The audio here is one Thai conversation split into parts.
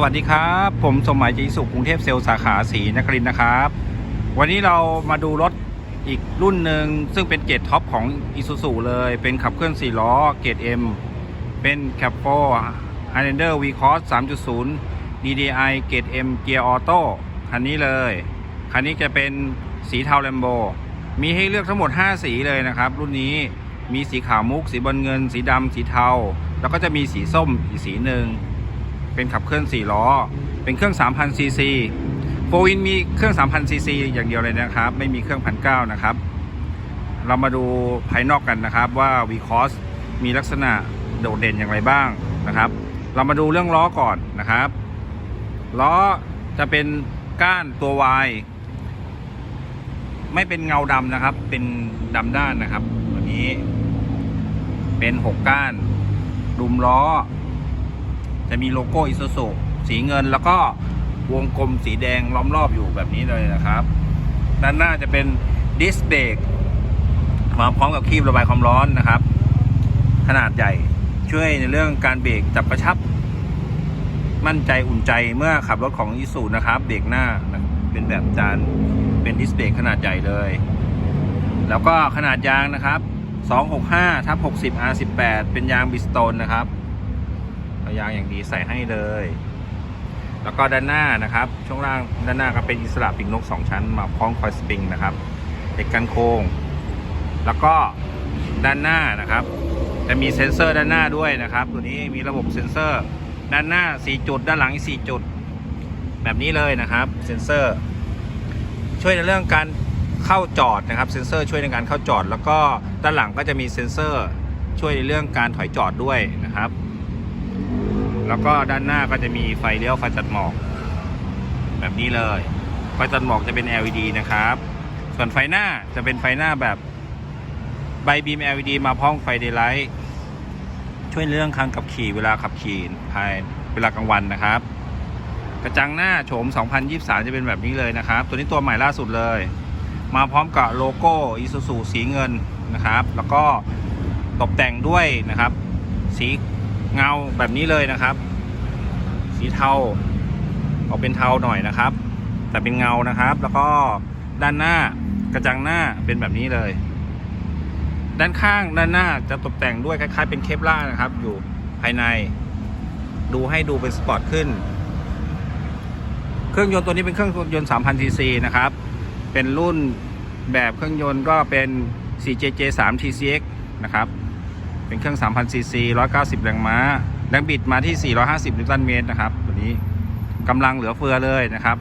สวัสดีครับ ผมสมหมายจีสุขกรุงเทพเซลล์สาขาสีนครินทร์นะครับ วันนี้เรามาดูรถอีกรุ่นหนึ่งซึ่งเป็นเกรดท็อปของ i s u z u เลย เป็นขับเคลื่อน 4 ล้อเกรด M เป็น c a p 4 Highlander V Cross 3.0 DDI เกรด M เกียร์ออโต้คันนี้เลย คันนี้จะเป็นสีเทาแลมโบ มีให้เลือกทั้งหมด 5 สีเลยนะครับ รุ่นนี้มีสีขาวมุก สีบอลเงิน สีดำสีเทา แล้วก็จะมีสีส้มอีกสีหนึ่ง เป็นขับเคลื่อน 4 ล้อ เป็นเครื่อง 3,000 ซีซีโฟวินมีเครื่อง 3,000 ซีซีอย่างเดียวเลยนะครับ ไม่มีเครื่อง 1,900 นะครับ เรามาดูภายนอกกันนะครับว่า v c o s มีลักษณะโดดเด่นอย่างไรบ้างนะครับ เรามาดูเรื่องล้อก่อนนะครับ ล้อจะเป็นก้านตัว Y ไม่เป็นเงาดำนะครับ เป็นดำด้านนะครับตัวนี้ เป็น6ก้านดุมล้อ จะมีโลโก้อิซูซุสีเงินแล้วก็วงกลมสีแดงล้อมรอบอยู่แบบนี้เลยนะครับ ด้านหน้าจะเป็นดิสเบรกมาพร้อมกับคีบระบายความร้อนนะครับ ขนาดใหญ่ช่วยในเรื่องการเบรกจับกระชับ มั่นใจอุ่นใจเมื่อขับรถของอิซูนะครับเบรกหน้าเป็นแบบจานเป็นดิสเบรกขนาดใหญ่เลย แล้วก็ขนาดยางนะครับ 265ทับ60 R18 เป็นยางบิสโตนนะครับ ยางอย่างดีใส่ให้เลย แล้วก็ด้านหน้านะครับ ช่วงล่างด้านหน้าก็เป็นอิสระปีกนก 2 ชั้น มาพร้อมคอยสปริงนะครับเด็กกันโค้งแล้วก็ด้านหน้านะครับ จะมีเซ็นเซอร์ด้านหน้าด้วยนะครับ ตัวนี้มีระบบเซ็นเซอร์ ด้านหน้า 4 จุด ด้านหลังอีก4จุด แบบนี้เลยนะครับ เซ็นเซอร์ ช่วยในเรื่องการเข้าจอดนะครับ เซ็นเซอร์ช่วยในการเข้าจอด แล้วก็ด้านหลังก็จะมีเซ็นเซอร์ ช่วยในเรื่องการถอยจอดด้วยนะครับ แล้วก็ด้านหน้าก็จะมีไฟเลี้ยวไฟตัดหมอก แบบนี้เลย ไฟตัดหมอกจะเป็น LED นะครับ ส่วนไฟหน้าจะเป็นไฟหน้าแบบใบบีม LED มาพร้อมไฟเดย์ไลท์ช่วยเรื่องคันขับขี่เวลาขับขี่ภายเวลากลางวันนะครับ กระจังหน้าโฉม 2023 จะเป็นแบบนี้เลยนะครับ ตัวนี้ตัวใหม่ล่าสุดเลย มาพร้อมกับโลโก้ Isuzu สีเงินนะครับ แล้วก็ตกแต่งด้วยนะครับ สี เงาแบบนี้เลยนะครับ สีเทาออกเป็นเทาหน่อยนะครับ แต่เป็นเงานะครับ แล้วก็ด้านหน้ากระจังหน้าเป็นแบบนี้เลย ด้านข้างด้านหน้าจะตกแต่งด้วยคล้าย ๆ เป็นเคปล่านะครับ อยู่ภายใน ดูให้ดูเป็นสปอร์ตขึ้น เครื่องยนต์ตัวนี้เป็นเครื่องยนต์ 3,000 ซีซีนะครับ เป็นรุ่นแบบเครื่องยนต์ก็เป็น 4JJ3 TCX นะครับ เป็นเครื่อง 3,000 ซีซี 190 แรงม้า แรงบิดมาที่ 450 นิวตันเมตรนะครับ ตัวนี้กำลังเหลือเฟือเลยนะครับ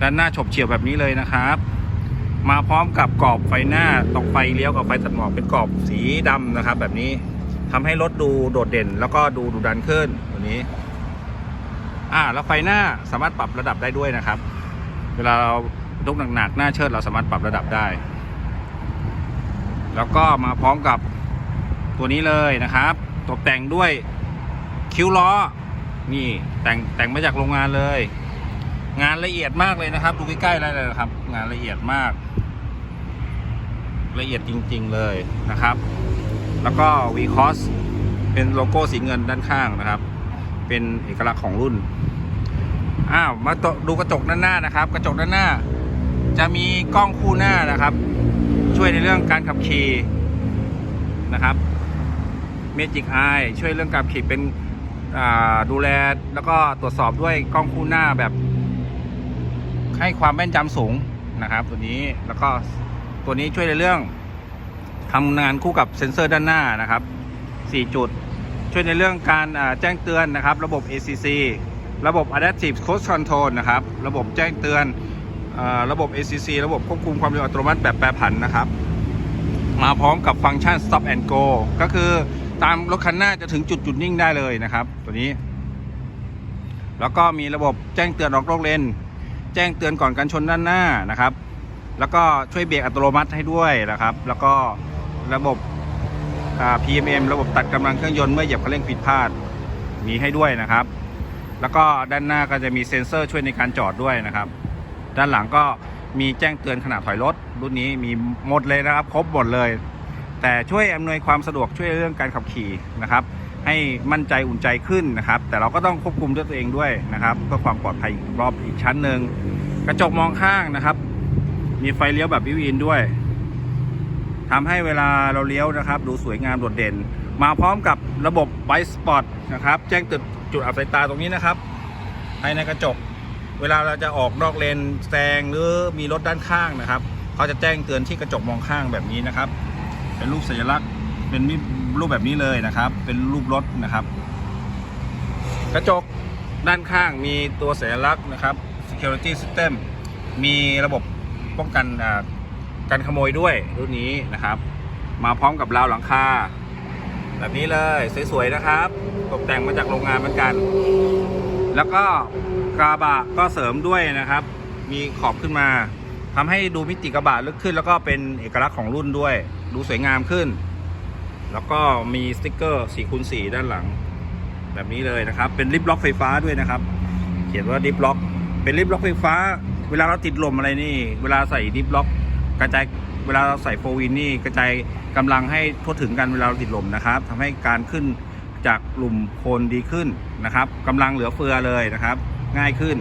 ด้านหน้าฉบเฉี่ยวแบบนี้เลยนะครับ มาพร้อมกับกรอบไฟหน้าตกไฟเลี้ยวกับไฟตัดหมอกเป็นกรอบสีดำนะครับ แบบนี้ทำให้รถดูโดดเด่น แล้วก็ดูดุดันขึ้นตัวนี้ อ่า แล้วไฟหน้าสามารถปรับระดับได้ด้วยนะครับ เวลาเราลุกหนักๆหน้าเชิดเราสามารถปรับระดับได้ แล้วก็มาพร้อมกับ ตัวนี้เลยนะครับ ตกแต่งด้วยคิ้วล้อ นี่แต่งแต่งมาจากโรงงานเลย งานละเอียดมากเลยนะครับ ดูใกล้ๆได้เลยนะครับ งานละเอียดมาก ละเอียดจริง ๆเลยนะครับ แล้วก็ v c o s เป็นโลโก้สีเงินด้านข้างนะครับ เป็นเอกลักษณ์ของรุ่นอ้าวมาดูกระจกด้านหน้านะครับ กระจกด้านหน้า จะมีกล้องคู่หน้านะครับ ช่วยในเรื่องการขับขี่นะครับ Magic Eye ช่วยเรื่องการขี่เป็นดูแลแล้วก็ตรวจสอบด้วยกล้องคู่หน้าแบบ ให้ความแม่นยำสูงนะครับ ตัวนี้แล้วก็ตัวนี้ช่วยในเรื่องทำงานคู่กับเซ็นเซอร์ด้านหน้านะครับ 4 จุด ช่วยในเรื่องการแจ้งเตือนนะครับ ระบบ ACC ระบบ Adaptive Cruise Control นะครับ ระบบแจ้งเตือนระบบ ACC ระบบควบคุมความเร็วอัตโนมัติแบบแปรผันนะครับ มาพร้อมกับฟังก์ชัน Stop and Go ก็คือ ตามรถคันหน้าจะถึงจุดจุดนิ่งได้เลยนะครับ ตัวนี้ แล้วก็มีระบบแจ้งเตือนออกนอกเลนแจ้งเตือนก่อนการชนด้านหน้านะครับ แล้วก็ช่วยเบรกอัตโนมัติให้ด้วยนะครับ แล้วก็ระบบ PMM ระบบตัดกำลังเครื่องยนต์เมื่อเหยียบคันเร่งผิดพลาดมีให้ด้วยนะครับ แล้วก็ด้านหน้าก็จะมีเซ็นเซอร์ช่วยในการจอดด้วยนะครับ ด้านหลังก็มีแจ้งเตือนขณะถอยรถรุ่นนี้มีหมดเลยนะครับ ครบหมดเลย แต่ช่วยอำนวยความสะดวกช่วยเรื่องการขับขี่นะครับ ให้มั่นใจอุ่นใจขึ้นนะครับ แต่เราก็ต้องควบคุมด้วยตัวเองด้วยนะครับเพื่อความปลอดภัยอีกรอบอีกชั้นหนึ่งกระจกมองข้างนะครับ มีไฟเลี้ยวแบบบิวอินด้วยทำให้เวลาเราเลี้ยวนะครับ ดูสวยงามโดดเด่น มาพร้อมกับระบบไ i สปอตนะครับ แจ้งเตือนจุดอับสายตาตรงนี้นะครับภายในกระจก เวลาเราจะออกนอกเลนแซงหรือมีรถด้านข้างนะครับเขาจะแจ้งเตือนที่กระจกมองข้างแบบนี้นะครับ เป็นรูปสัญลักษณ์ เป็นรูปแบบนี้เลยนะครับ เป็นรูปรถนะครับ กระจกด้านข้างมีตัวสัญลักษณ์นะครับ security system มีระบบป้องกันการขโมยด้วยรุ่นนี้นะครับ มาพร้อมกับราวหลังคาแบบนี้เลยสวยๆนะครับ ตกแต่งมาจากโรงงานเหมือนกัน แล้วก็กระบะก็เสริมด้วยนะครับ มีขอบขึ้นมา ทำให้ดูมิติกระบะลึกขึ้น แล้วก็เป็นเอกลักษณ์ของรุ่นด้วย ดูสวยงามขึ้น แล้วก็มีสติกเกอร์4คูณ4ด้านหลัง แบบนี้เลยนะครับ เป็นลิฟล็อกไฟฟ้าด้วยนะครับ เขียนว่าลิฟล็อก เป็นลิฟล็อกไฟฟ้า เวลาเราติดลมอะไรนี่ เวลาใส่ลิฟล็อก กระจายเวลาเราใส่โฟวินนี่กระจายกำลังให้ทั่วถึงกันเวลาเราติดลมนะครับทำให้การขึ้นจากหลุมโคลนดีขึ้นนะครับกำลังเหลือเฟือเลยนะครับ ง่ายขึ้น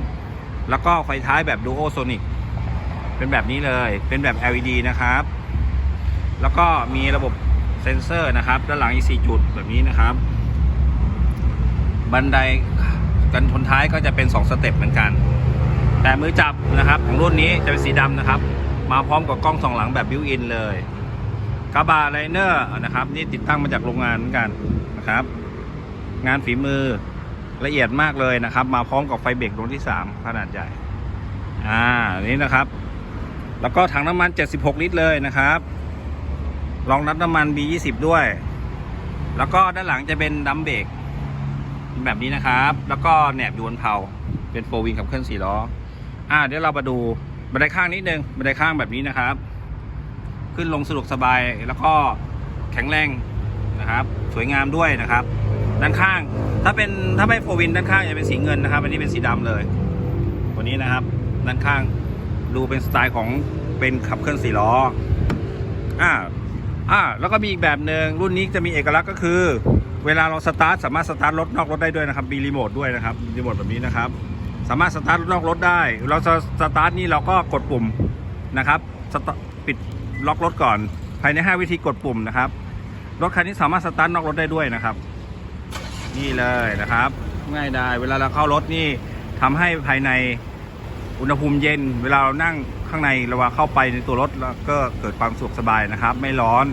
แล้วก็ไฟท้ายแบบดูโอโซนิก เป็นแบบนี้เลย เป็นแบบ LED นะครับ แล้วก็มีระบบเซ็นเซอร์นะครับ ด้านหลังอีก4จุดแบบนี้นะครับ บันไดกันชนท้ายก็จะเป็น 2 สเต็ปเหมือนกัน แต่มือจับนะครับของรุ่นนี้จะเป็นสีดำนะครับ มาพร้อมกับกล้องสองหลังแบบบิวอินเลยกระบะไลเนอร์นะครับ นี่ติดตั้งมาจากโรงงานเหมือนกันนะครับ งานฝีมือละเอียดมากเลยนะครับ มาพร้อมกับไฟเบรกดวงที่ 3 ขนาดใหญ่ อ่านี่นะครับ แล้วก็ถังน้ำมัน 76 ลิตรเลยนะครับรองรับน้ำมัน B20 ด้วย แล้วก็ด้านหลังจะเป็นดัมเบรกเป็นแบบนี้นะครับ แล้วก็แหนบยู่บนเพลาเป็นโฟวิงขับเคลื่อนสี่ล้อ อ่า เดี๋ยวเรามาดูบันไดข้างนิดนึงบันไดข้างแบบนี้นะครับ ขึ้นลงสะดวกสบายแล้วก็แข็งแรงนะครับ สวยงามด้วยนะครับ ด้านข้าง ถ้าเป็นถ้าไม่โฟวินด้านข้างจะเป็นสีเงินนะครับ อันนี้เป็นสีดำเลย ตัวนี้นะครับ ด้านข้าง ดูเป็นสไตล์ของเป็นขับเคลื่อนสี่ล้ออ่าอ่าแล้วก็มีอีกแบบหนึ่งรุ่นนี้จะมีเอกลักษณ์ก็คือ เวลาเราสตาร์ทสามารถสตาร์ทรถนอกรถได้ด้วยนะครับมีรีโมทด้วยนะครับรีโมทแบบนี้นะครับ สามารถสตาร์ทรถนอกรถได้ เราจะสตาร์ทนี่เราก็กดปุ่มนะครับปิดล็อกรถก่อน ภายใน 5 วิธีกดปุ่มนะครับรถคันนี้สามารถสตาร์ทนอกรถได้ด้วยนะครับ นี่เลยนะครับ ง่ายดายเวลาเราเข้ารถนี่ทำให้ภายใน อุณหภูมิเย็น เวลาเรานั่งข้างในเราว่างเข้าไปในตัวรถแล้วก็เกิดความสะดวกสบายนะครับ ไม่ร้อน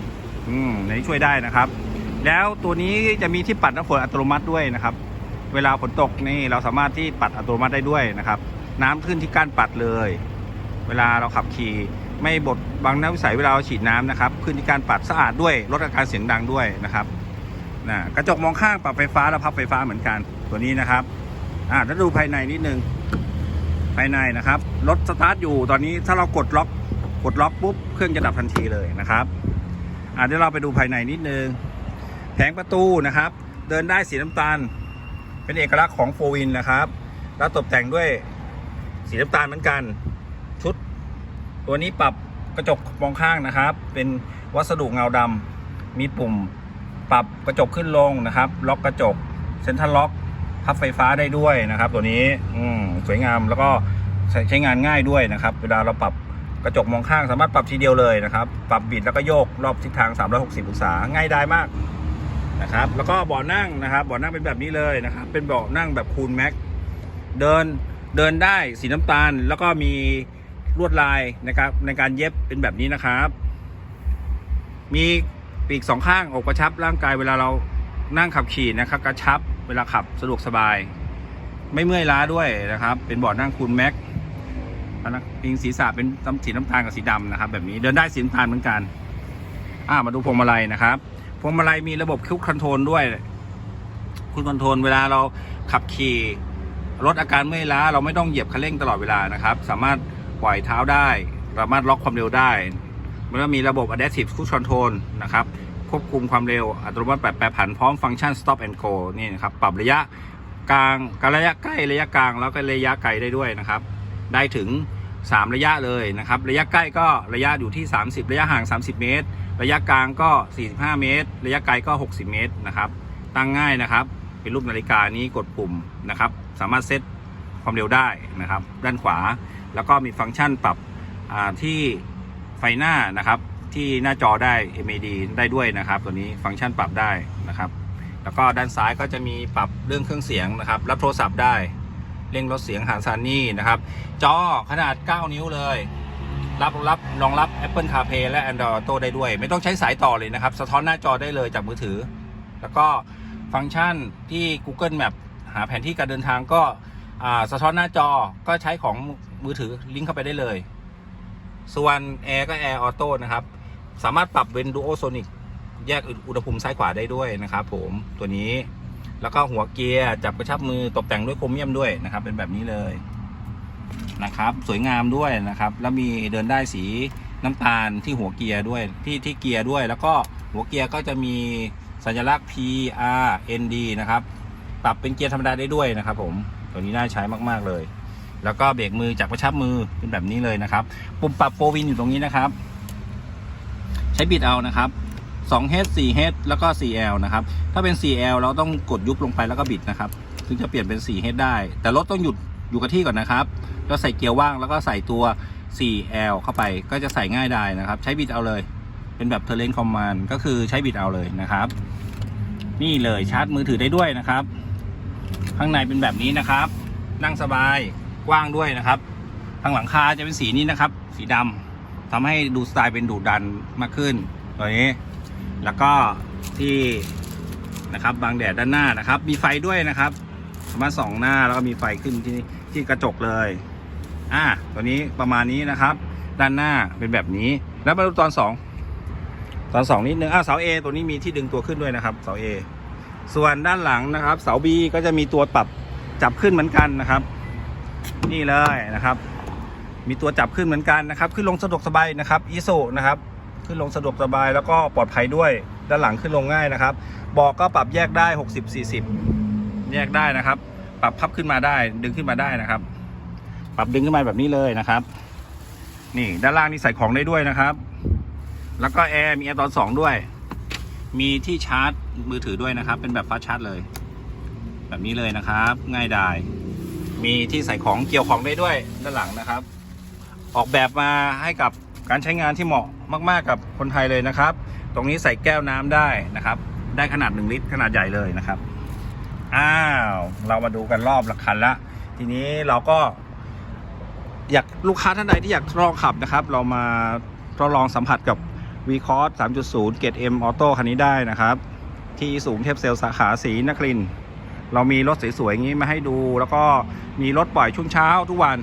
อืมในนี้ช่วยได้นะครับ แล้วตัวนี้จะมีที่ปัดน้ำฝนอัตโนมัติด้วยนะครับ เวลาฝนตกนี่เราสามารถที่ปัดอัตโนมัติได้ด้วยนะครับ น้ำขึ้นที่ก้านปัดเลย เวลาเราขับขี่ไม่บดบังน้ำวิสัยเวลาเราฉีดน้ำนะครับ ขึ้นที่กานปัดสะอาดด้วยลดอาการเสียงดังด้วยนะครับนะกระจกมองข้างปรับไฟฟ้าและพับไฟฟ้าเหมือนกันตัวนี้นะครับอ่าถ้าดูภายในนิดนึง ภายในนะครับ รถสตาร์ทอยู่ตอนนี้ถ้าเรากดล็อกกดล็อกปุ๊บเครื่องจะดับทันทีเลยนะครับอ่าเดี๋ยวเราไปดูภายในนิดนึง แผงประตูนะครับ เดินได้สีน้ำตาล เป็นเอกลักษณ์ของโฟวินนะครับ แล้วตกแต่งด้วยสีน้ำตาลเหมือนกัน ชุด ตัวนี้ปรับกระจกมองข้างนะครับ เป็นวัสดุเงาดำมีปุ่ม ปรับกระจกขึ้นลงนะครับ ล็อกกระจกเซ็นทรัลล็อก พับไฟฟ้าได้ด้วยนะครับ ตัวนี้อืมสวยงามแล้วก็ใช้ใชงานง่ายด้วยนะครับ เวลาเราปรับกระจกมองข้างสามารถปรับทีเดียวเลยนะครับ ปรับบิดแล้วก็โยกรอบทิศทาง 360 องศาง่ายได้มากนะครับ แล้วก็เบาะนั่งนะครับเบาะนั่งเป็นแบบนี้เลยนะครับ เป็นเบาะนั่งแบบคูลแม็กเดินเดินได้สีน้ำตาล แล้วก็มีลวดลายนะครับในการเย็บเป็นแบบนี้นะครับ มีปีกสองข้างอกกระชับร่างกายเวลาเรานั่งขับขี่นะครับ กระชับ เวลาขับสะดวกสบาย ไม่เมื่อยล้าด้วยนะครับ เป็นเบาะนั่งคูลแม็กพนักพิงศีรษะเป็นสีน้ำตาลกับสีดำนะครับ แบบนี้เดินได้สีน้ำตาลเหมือนกันอ่ามาดูพวงมาลัยนะครับพวงมาลัยมีระบบคุกคอนโทรลด้วยคุณคอนโทรลเวลาเราขับขี่ลดอาการเมื่อยล้า เราไม่ต้องเหยียบคันเร่งตลอดเวลานะครับ สามารถปล่อยเท้าได้ สามารถล็อกความเร็วได้ มันก็มีระบบ Adaptive Cruise Control นะครับ ควบคุมความเร็ว อัตโนมัติแบบแปรผันพร้อมฟังก์ชัน Stop and Go นี่นะครับ ปรับระยะกลางกระยะใกล้ระยะกลางแล้วก็ระยะไกลได้ด้วยนะครับ ได้ถึง 3 ระยะเลยนะครับ ระยะใกล้ก็ระยะอยู่ที่ 30 ระยะห่าง 30 เมตร ระยะกลางก็ 45 เมตร ระยะไกลก็ 60 เมตรนะครับ ตั้งง่ายนะครับ เป็นรูปนาฬิกานี้กดปุ่มนะครับ สามารถเซตความเร็วได้นะครับ ด้านขวา แล้วก็มีฟังก์ชันปรับที่ไฟหน้านะครับ ที่หน้าจอได้ MAD ได้ด้วยนะครับ ตัวนี้ฟังก์ชันปรับได้นะครับ แล้วก็ด้านซ้ายก็จะมีปรับเรื่องเครื่องเสียงนะครับ รับโทรศัพท์ได้เร่งลดเสียงหาซานนี่นะครับ จอขนาด 9 นิ้วเลย รับรับรองรับ Apple CarPlay และ Android Auto ได้ด้วย ไม่ต้องใช้สายต่อเลยนะครับ สะท้อนหน้าจอได้เลยจากมือถือ แล้วก็ฟังก์ชันที่ Google Map หาแผนที่การเดินทางก็สะท้อนหน้าจอก็ใช้ของมือถือลิงก์เข้าไปได้เลย ส่วน Air ก็ Air Auto นะครับ สามารถปรับเป็น Duo Sonic แยกอุณหภูมิซ้ายขวาได้ด้วยนะครับผมตัวนี้แล้วก็หัวเกียร์จับกระชับมือตกแต่งด้วยโครเมียมด้วยนะครับ เป็นแบบนี้เลยนะครับ สวยงามด้วยนะครับ แล้วมีเดินได้สีน้ำตาลที่หัวเกียร์ด้วยที่ที่เกียร์ด้วย แล้วก็หัวเกียร์ก็จะมีสัญลักษณ์ P R N D นะครับ ปรับเป็นเกียร์ธรรมดาได้ด้วยนะครับผมตัวนี้น่าใช้มากๆเลย แล้วก็เบรกมือจับกระชับมือเป็นแบบนี้เลยนะครับ ปุ่มปรับโฟวินอยู่ตรงนี้นะครับ ใช้บิดเอานะครับ 2H 4H แล้วก็ 4L นะครับ ถ้าเป็น 4L เราต้องกดยุบลงไปแล้วก็บิดนะครับ ถึงจะเปลี่ยนเป็น 4H ได้ แต่รถต้องหยุดอยู่กับที่ก่อนนะครับ แล้วใส่เกียร์ว่างแล้วก็ใส่ตัว 4L เข้าไป ก็จะใส่ง่ายได้นะครับ ใช้บิดเอาเลย เป็นแบบ Terrain Command ก็คือใช้บิดเอาเลยนะครับ นี่เลยชาร์จมือถือได้ด้วยนะครับ ข้างในเป็นแบบนี้นะครับ นั่งสบาย กว้างด้วยนะครับ ทางหลังคาจะเป็นสีนี้นะครับ สีดำ ทำให้ดูสไตล์เป็นดุดันมากขึ้นตัวนี้ แล้วก็ที่นะครับบางแดดด้านหน้านะครับ มีไฟด้วยนะครับสามารถส่องหน้าแล้วก็มีไฟขึ้นที่ที่กระจกเลยอ่าตัวนี้ประมาณนี้นะครับ ด้านหน้าเป็นแบบนี้ แล้วมาดูตอนสองตอนสองนิดนึงอ่าเสา A ตัวนี้มีที่ดึงตัวขึ้นด้วยนะครับเสา A ส่วนด้านหลังนะครับ เสา B ก็จะมีตัวปรับจับขึ้นเหมือนกันนะครับ นี่เลยนะครับ มีตัวจับขึ้นเหมือนกันนะครับ ขึ้นลงสะดวกสบายนะครับอีโซนะครับ ขึ้นลงสะดวกสบายแล้วก็ปลอดภัยด้วย ด้านหลังขึ้นลงง่ายนะครับเบอกก็ปรับแยกได้ 60 40 แยกได้นะครับ ปรับพับขึ้นมาได้ ดึงขึ้นมาได้นะครับ ปรับดึงขึ้นมาแบบนี้เลยนะครับ นี่ด้านล่างนี่ใส่ของได้ด้วยนะครับ แล้วก็แอร์มีแอร์ตอนสองด้วย มีที่ชาร์จมือถือด้วยนะครับ เป็นแบบฟาสชาร์จเลย แบบนี้เลยนะครับ ง่ายดายมีที่ใส่ของเกี่ยวของได้ด้วยด้านหลังนะครับ ออกแบบมาให้กับการใช้งานที่เหมาะมาก ๆ กับคนไทยเลยนะครับ ตรงนี้ใส่แก้วน้ำได้นะครับ ได้ขนาด 1 ลิตรขนาดใหญ่เลยนะครับอ้าวเรามาดูกันรอบละคันละ ทีนี้เราก็ อยากลูกค้าท่านใดที่อยากลองขับนะครับ เรามาทดลองสัมผัสกับ v c o s 3.0 เกรด M Auto คันนี้ได้นะครับ ที่สูงเทพเซลสาขาสีนครินเรามีรถสวยๆอย่างนี้มาให้ดู แล้วก็มีรถปล่อยช่วงเช้าทุกวัน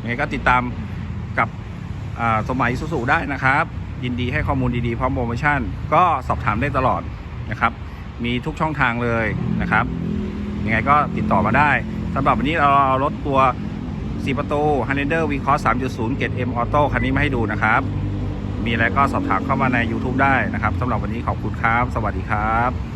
ยังไงก็ติดตาม สมัยสุสุได้นะครับ ยินดีให้ข้อมูลดีๆพร้อมโปรโมชั่น ก็สอบถามได้ตลอดนะครับ มีทุกช่องทางเลยนะครับยังไงก็ติดต่อมาได้สำหรับวันนี้เราเอารถตัว 4 ประตู h a n d e r v c o s 3.0 เกรด M Auto คันนี้มาให้ดูนะครับ มีอะไรก็สอบถามเข้ามาใน YouTube ได้นะครับสำหรับวันนี้ขอบคุณครับ สวัสดีครับ